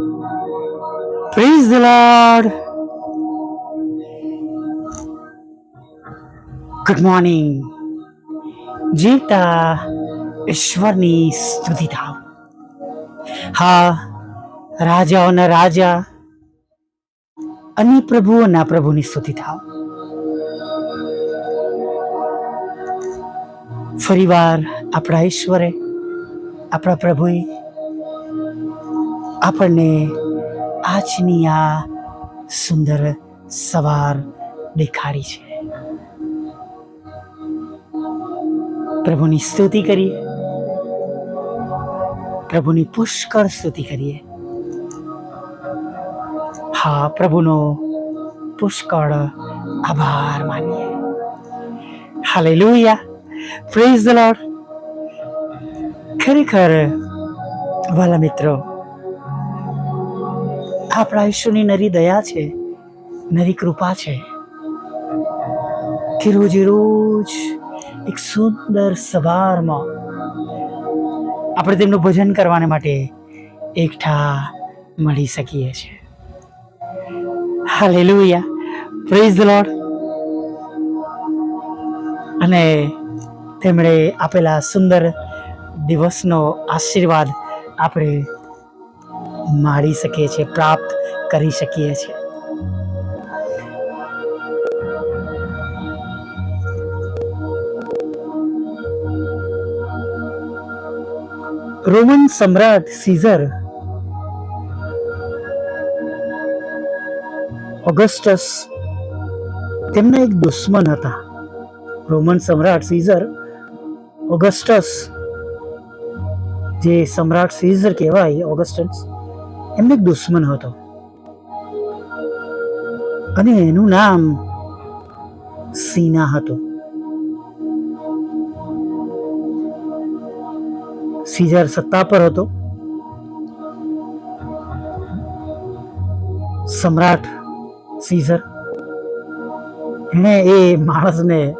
Praise the Lord. Good morning જીવતા ઈશ્વરની સ્તુતિ થાવ હા રાજાઓના રાજા અને પ્રભુઓના પ્રભુની સ્તુતિ થાવ ફરીવાર આપણા ઈશ્વરે આપણા પ્રભુએ આપણને આજની આ સુંદર સવાર દેખાડી છે. પ્રભુની સ્તુતિ કરીએ. પ્રભુની પુષ્કળ સ્તુતિ કરીએ. હા, પ્રભુનો પુષ્કળ આભાર માનીએ. હાલેલુયા. પ્રેઝ ધ લોર્ડ ખરેખર, વાલા મિત્રો આપણા ઈશ્વરની નરી દયા છે, નરી કૃપા છે કે રોજે રોજ એક સુંદર સવારમાં આપણે તેમનું ભજન કરવાને માટે એકઠા મળી શકીએ છીએ. હાલેલુયા. પ્રેઝ ધ લોર્ડ અને તેમણે આપેલા સુંદર દિવસનો આશીર્વાદ આપણે માણી શકીએ છીએ પ્રાપ્ત કરી શકીએ છીએ. રોમન સમ્રાટ સીઝર ઓગસ્ટસ તેમના એક દુશ્મન હતા. રોમન સમ્રાટ સીઝર ઓગસ્ટસ જે સમ્રાટ સીઝર કહેવાય, ઓગસ્ટસ એમને એક દુશ્મન હતો. અને એનું નામ સીના હતું. સીઝર સત્તા પર હતો. સમ્રાટ સીઝર. એણે એ માણસને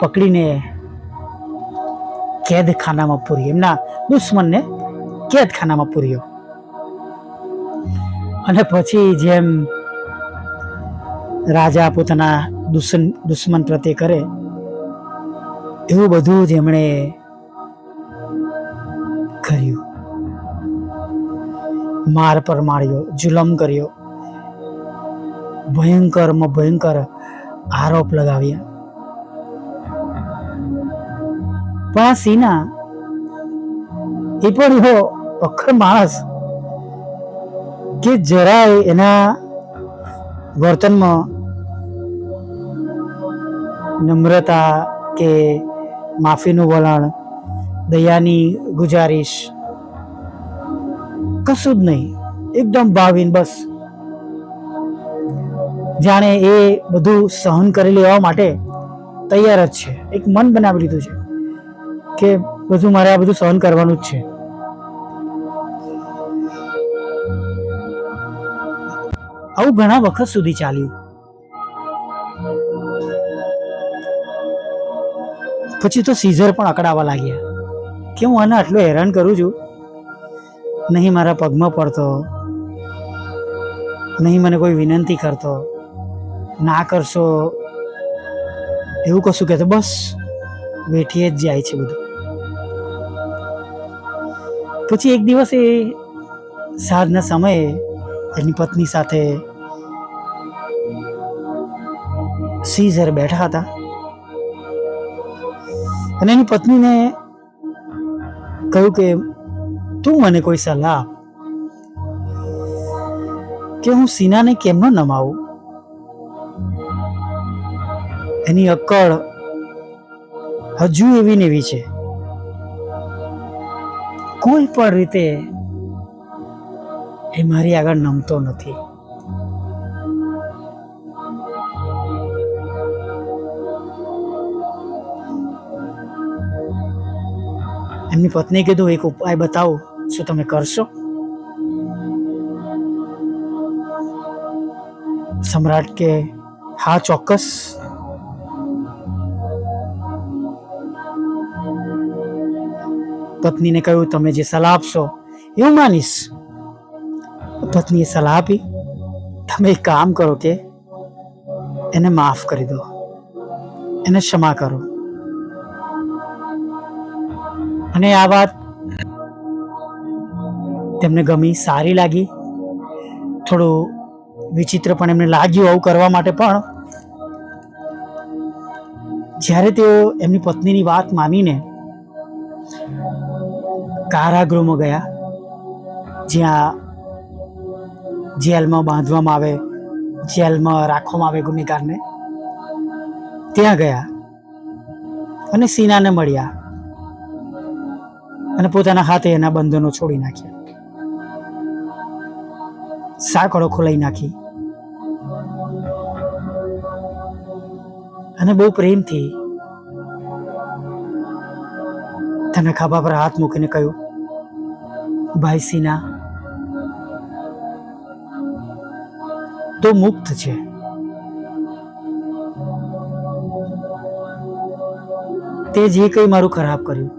પકડીને કેદખાનામાં પૂરી. એમના દુશ્મનને કેદખાનામાં પૂર્યો. અને પછી જેમ રાજા પોતાના દુશ્મન દુશ્મન પ્રત્યે કરે, એવું બધું જ એમણે કર્યું. માર પર માર્યો, જુલમ કર્યો. ભયંકરમાં ભયંકર આરોપ લગાવ્યા. પણ આ સીના એ પણ એવો અખર માણસ કે જરાય એના વર્તનમાં નમ્રતા કે માફીનું વલણ, દયાની ગુજારિશ કશું જ નહીં. એકદમ ભાવીન બસ. જાણે એ બધું સહન કરી લેવા માટે તૈયાર જ છે. એક મન બનાવી લીધું છે કે બધું મારે આ બધું સહન કરવાનું જ છે. આવું ઘણા વખત સુધી ચાલ્યું. પછી તો સીઝર પણ અકડાવા લાગ્યા કે હું આને આટલો હેરાન કરું છું? નહીં મારા પગમાં પડતો, નહીં મને કોઈ વિનંતી કરતો, ના કરશો, એવું કશું કહેતો, બસ વેઠીએ જ જાય છે બધું. પછી એક દિવસ એ સાંજના સમયે એની પત્ની સાથે સીઝર બેઠા હતા. અને એની પત્નીને કહ્યું કે, તું મને કોઈ સલાહ આપ કે હું સીનાને કેમનો નમાવું? એની અક્કડ હજુ એવી ને એવી છે. કોઈ પણ રીતે એ મારી આગળ નમતો નથી. એમની પત્નીએ કીધું, એક ઉપાય બતાવો, શું તમે કરશો? સમ્રાટ કે, હા, ચોક્કસ. પત્નીને કહ્યું, તમે જે સલાહ આપશો, એવું માનીશ. પત્નીએ સલાહ આપી. તમે એક કામ કરો કે એને માફ કરી દો. એને ક્ષમા કરો. અને આ વાત તેમને ગમી, સારી લાગી. થોડું વિચિત્ર પણ એમને લાગ્યું આવું કરવા માટે પણ. જ્યારે તેઓ એમની પત્નીની વાત માનીને કારાગૃહમાં ગયા, જ્યાં જેલમાં બાંધવામાં આવે, જેલમાં રાખવામાં આવે ગુનેગારને. ત્યાં ગયા અને સીનાને મળ્યા અને પોતાના હાથે એના બંધનો છોડી નાખ્યા. સાંકળો ખોલાઈ નાખી. અને બહુ પ્રેમથી તને ખભા પર હાથ મૂકીને કહ્યું, ભાઈ સીના તો મુક્ત છે. તે જે કંઈ મારું ખરાબ કર્યું,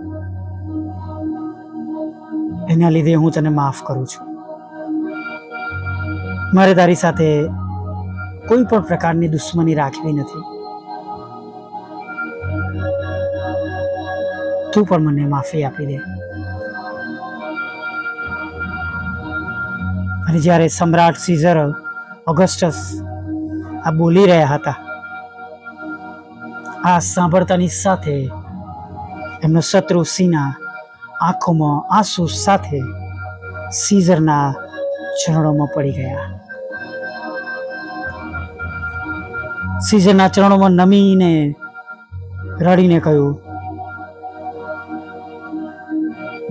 એના લીધે હું તને માફ કરું છું. મારે તારી સાથે કોઈ પણ પ્રકારની દુશ્મની રાખવી નથી. તું પણ મને માફી આપી દે. અને જ્યારે સમ્રાટ સીઝર ઓગસ્ટસ આ બોલી રહ્યા હતા. આ સાંભળતાની સાથે એમનો શત્રુ સિંહના આંખોમાં આંસુ સાથે સીઝરના ચરણોમાં પડી ગયા. સીઝરના ચરણોમાં નમીને રડીને કહ્યું,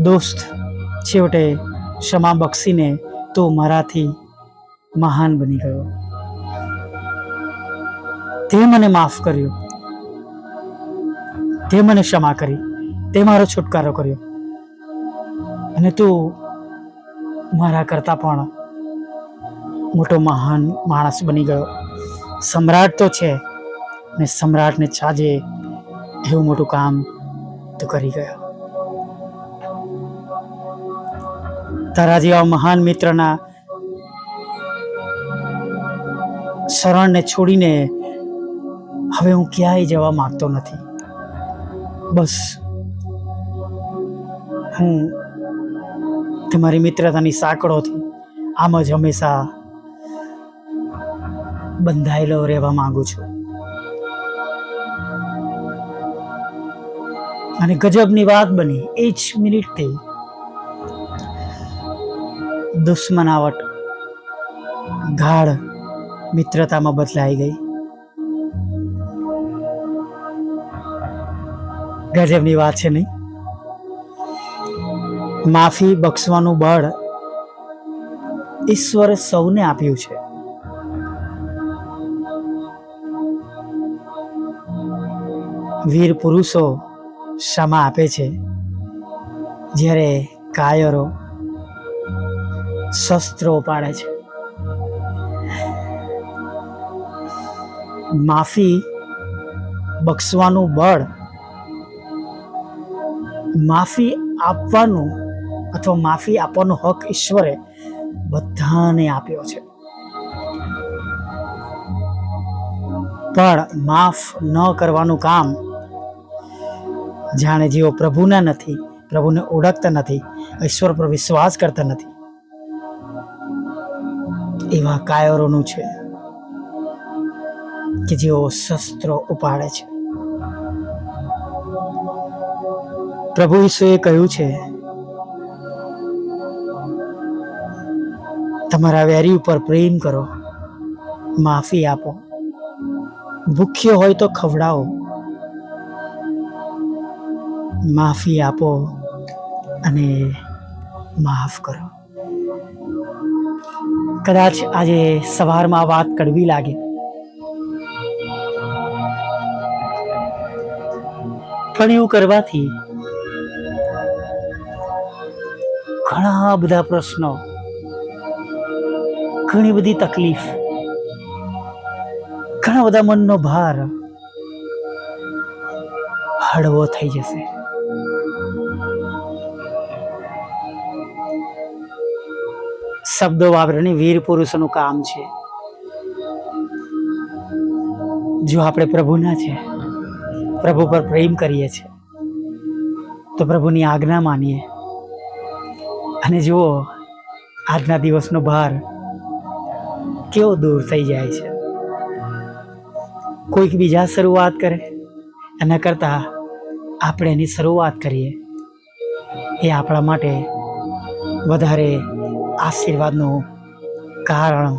દોસ્ત, છેવટે ક્ષમા બક્ષીને તો મારાથી મહાન બની ગયો. તે મને માફ કર્યો. તે મને ક્ષમા કરી. તે મારો છુટકારો કર્યો. અને તું મારા કરતા પણ મોટો મહાન માણસ બની ગયો. સમ્રાટ તો છે, ને સમ્રાટને છાજે એવું મોટું કામ તું કરી ગયો. તારા જેવા મહાન મિત્રના શરણને છોડીને હવે હું ક્યાંય જવા માગતો નથી. બસ હું તમારી મિત્રતાની સાંકળોથી આમ જ હંમેશા બંધાયેલો રહેવા માંગુ છું. અને ગજબની વાત બની એ જ મિનિટથી દુશ્મનાવટ, ગાઢ મિત્રતામાં બદલાઈ ગઈ. ગજબની વાત છે નહીં. માફી બક્ષવાનું બળ ઈશ્વરે સૌને આપ્યું છે. વીર પુરુષો ક્ષમા આપે છે. જ્યારે કાયરો શસ્ત્રો પાડે છે. માફી, બક્ષવાનું બળ, માફી આપવાનું અથવા માફી આપવાનો હક ઈશ્વરે બધાને આપ્યો છે. પણ માફ ન કરવાનું કામ જાણે જેઓ પ્રભુના નથી, પ્રભુને ઓળખતા નથી, ઈશ્વર પર વિશ્વાસ કરતા નથી. એવા કાયરોનું છે. કે જેઓ શસ્ત્રો ઉપાડે છે. પ્રભુ ઈસુએ કહ્યું છે, તમારા વેરી ઉપર પ્રેમ કરો, માફી આપો. ભૂખ્યો હોય તો ખવડાવો. માફી આપો અને માફ કરો. કદાચ આજે સવારમાં વાત કડવી લાગે. પણ કરવાથી ઘણા બધા પ્રશ્નો, ઘણી બધી તકલીફ, ઘણા બધા મનનો ભાર હળવો થઈ જશે. શબ્દો વાપરીને વીર પુરુષોનું કામ છે. જો આપણે પ્રભુના છે પ્રભુ પર પ્રેમ કરીએ છીએ. તો પ્રભુની આજ્ઞા માનીએ. અને જુઓ, આજના દિવસનો ભાર કેવો દૂર થઈ જાય છે. કોઈક બીજા શરૂઆત કરે, એના કરતાં આપણે એની શરૂઆત કરીએ. એ આપણા માટે વધારે આશીર્વાદનું કારણ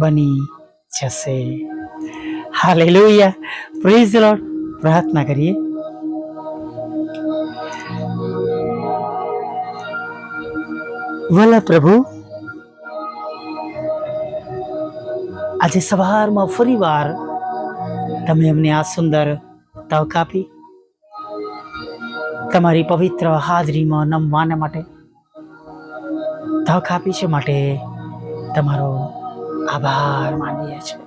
બની જશે. હા લઈ હાલેલુયા પ્રેઝ લોર્ડ પ્રાર્થના કરીએ. વલ્લા પ્રભુ, આજે સવારમાં ફરીવાર તમે અમને આ સુંદર તક આપી. તમારી પવિત્ર હાજરીમાં નમવાના માટે તક આપી છે માટે તમારો આભાર માનીએ છીએ.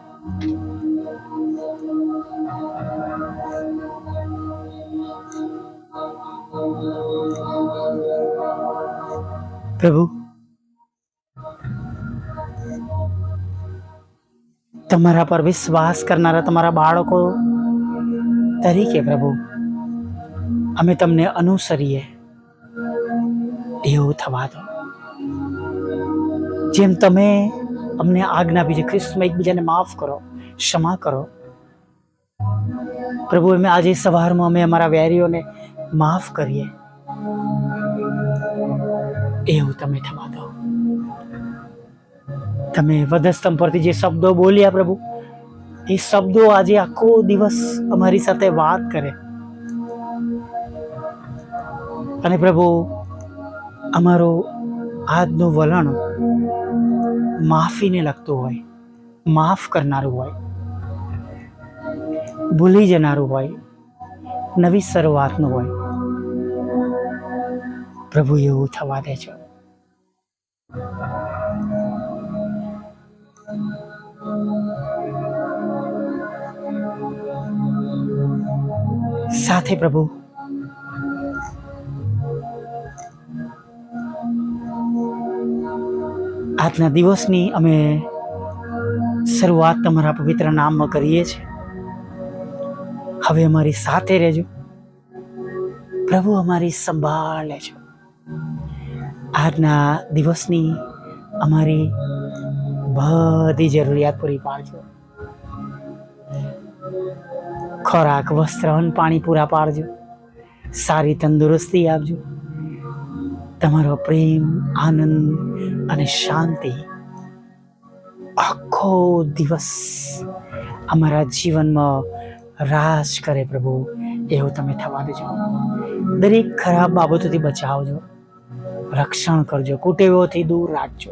પ્રભુ. તમારા પર વિશ્વાસ કરનારા તમારા બાળકો તરીકે પ્રભુ, અમે તમને અનુસરીએ. એવું થવા દો. જેમ તમે અમને આજ્ઞા આપી છે, ખ્રિસ્તમાં એકબીજાને માફ કરો, ક્ષમા કરો. પ્રભુ, અમે આજે સવારમાં અમે અમારા વેરીઓને માફ કરીએ. એવું તમે થવા દો. તમે વધસ્તંભ પરથી જે શબ્દો બોલ્યા પ્રભુ, એ શબ્દો આજે આખો દિવસ અમારી સાથે વાત કરે. અને પ્રભુ, અમારું આજનું વલણ માફીને લગતું હોય, માફ કરનારું હોય, ભૂલી જનારું હોય, નવી શરૂઆતનું હોય. પ્રભુ એવું થવા દેજો સાથે પ્રભુ. આજના દિવસની અમે શરૂઆત તમારા પવિત્ર નામમાં કરીએ છીએ. હવે અમારી સાથે રહેજો. પ્રભુ અમારી સંભાળ લેજો. આજના દિવસની અમારી બધી જરૂરિયાત પૂરી પાડજો. ખોરાક, વસ્ત્ર અન્ન પાણી પૂરા પાડજો. સારી તંદુરસ્તી આપજો. તમારો પ્રેમ, આનંદ અને શાંતિ આખો દિવસ અમારા જીવનમાં રાજ કરે પ્રભુ, એવું તમે થવા દેજો. દરેક ખરાબ બાબતોથી બચાવજો. રક્ષણ કરજો. કુટેવોથી દૂર રાખજો.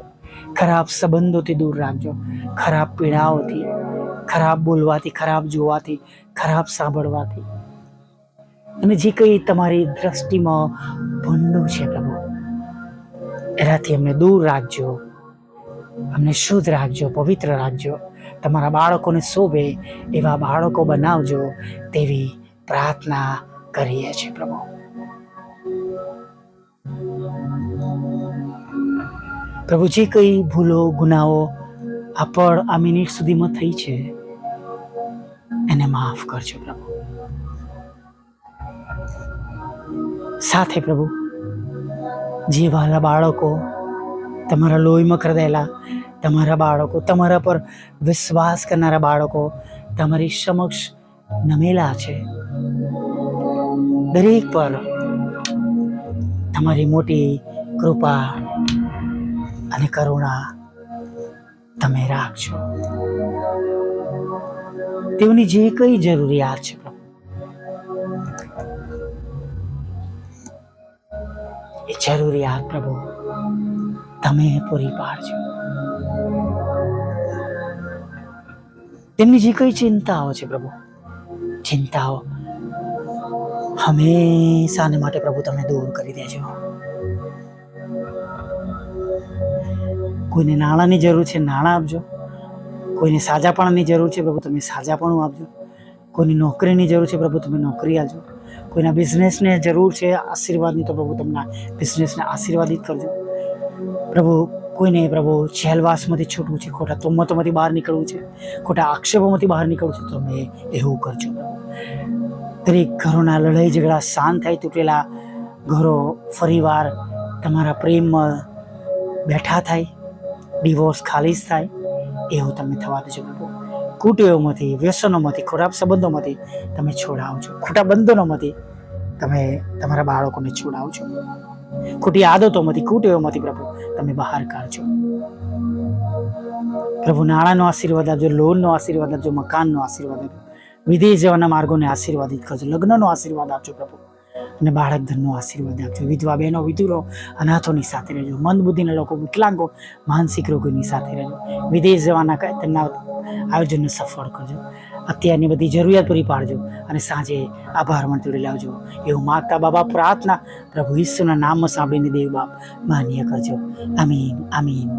ખરાબ સંબંધોથી દૂર રાખજો. ખરાબ પીડાઓથી, ખરાબ બોલવાથી, ખરાબ જોવાથી, ખરાબ સાંભળવાથી. અને જે કંઈ તમારી દ્રષ્ટિમાં ભૂંડું છે પ્રભુ, એનાથી અમને દૂર રાખજો. અમને શુદ્ધ રાખજો, પવિત્ર રાખજો. તમારા બાળકોને શોભે એવા બાળકો બનાવજો તેવી પ્રાર્થના કરીએ છીએ પ્રભુ. પ્રભુ જે કંઈ ભૂલો, ગુનાઓ આ પળ આ મિનિટ સુધીમાં થઈ છે, એને માફ કરજો પ્રભુ. સાથે પ્રભુ જે વાલા બાળકો તમારા લોહીમાં કરદેલા તમારા બાળકો, તમારા પર વિશ્વાસ કરનારા બાળકો તમારી સમક્ષ નમેલા છે. દરેક પર તમારી મોટી કૃપા અને કરુણા તમે રાખજો. તેઓની જે કઈ જરૂરિયાત છે પ્રભુ, એ જરૂરિયાત પ્રભુ તમે પૂરી પાડજો. તેમની જે કઈ ચિંતાઓ છે પ્રભુ, ચિંતાઓ હંમેશાને માટે પ્રભુ તમે દૂર કરી દેજો. કોઈને નાણાંની જરૂર છે, નાણાં આપજો. કોઈને સાજાપણાની જરૂર છે, પ્રભુ તમે સાજાપણું આપજો. કોઈની નોકરીની જરૂર છે, પ્રભુ તમે નોકરી આપજો. કોઈના બિઝનેસને જરૂર છે, આશીર્વાદની તો પ્રભુ તમને બિઝનેસને આશીર્વાદિત કરજો. પ્રભુ, કોઈને પ્રભુ જેલવાસમાંથી છૂટવું છે, ખોટા તુમ્મતોમાંથી બહાર નીકળવું છે, ખોટા આક્ષેપોમાંથી બહાર નીકળવું છે તમે એવું કરજો. દરેક ઘરોના લડાઈ ઝઘડા શાંત થાય તૂટેલા ઘરો ફરીવાર તમારા પ્રેમમાં બેઠા થાય. ડિવોર્સ ખાલીસ થાય, એવું તમે થવા દેજો પ્રભુ કુટેવોમાંથી વ્યસનોમાંથી ખરાબ સંબંધોમાંથી તમે છોડાવજો ખોટા બંધનોમાંથી તમે તમારા બાળકોને છોડાવજો ખોટી આદતોમાંથી કુટેવોમાંથી પ્રભુ તમે બહાર કાઢજો. પ્રભુ નાણાંનો આશીર્વાદ આપજો, લોનનો આશીર્વાદ આપજો, મકાનનો આશીર્વાદ આપજો વિદેશ જવાના માર્ગોને આશીર્વાદિત કરજો, લગ્નનો આશીર્વાદ આપજો પ્રભુ. અને બાળક ધનનો આશીર્વાદ આપજો. વિધવા બહેનો, વિધુરો, અનાથોની સાથે રહેજો. મંદ બુદ્ધિના લોકો વિકલાંગો, માનસિક રોગોની સાથે રહેજો. વિદેશ જવાના તેમના આયોજનને સફળ કરજો. અત્યારની બધી જરૂરિયાત પૂરી પાડજો અને સાંજે આભાર મંતુડી લાવજો. એવું માગતા બાબા પ્રાર્થના પ્રભુ ઈશ્વરના નામમાં સાંભળીને દેવ બાપ માન્ય કરજો. આમીન આમીન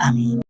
આમીન.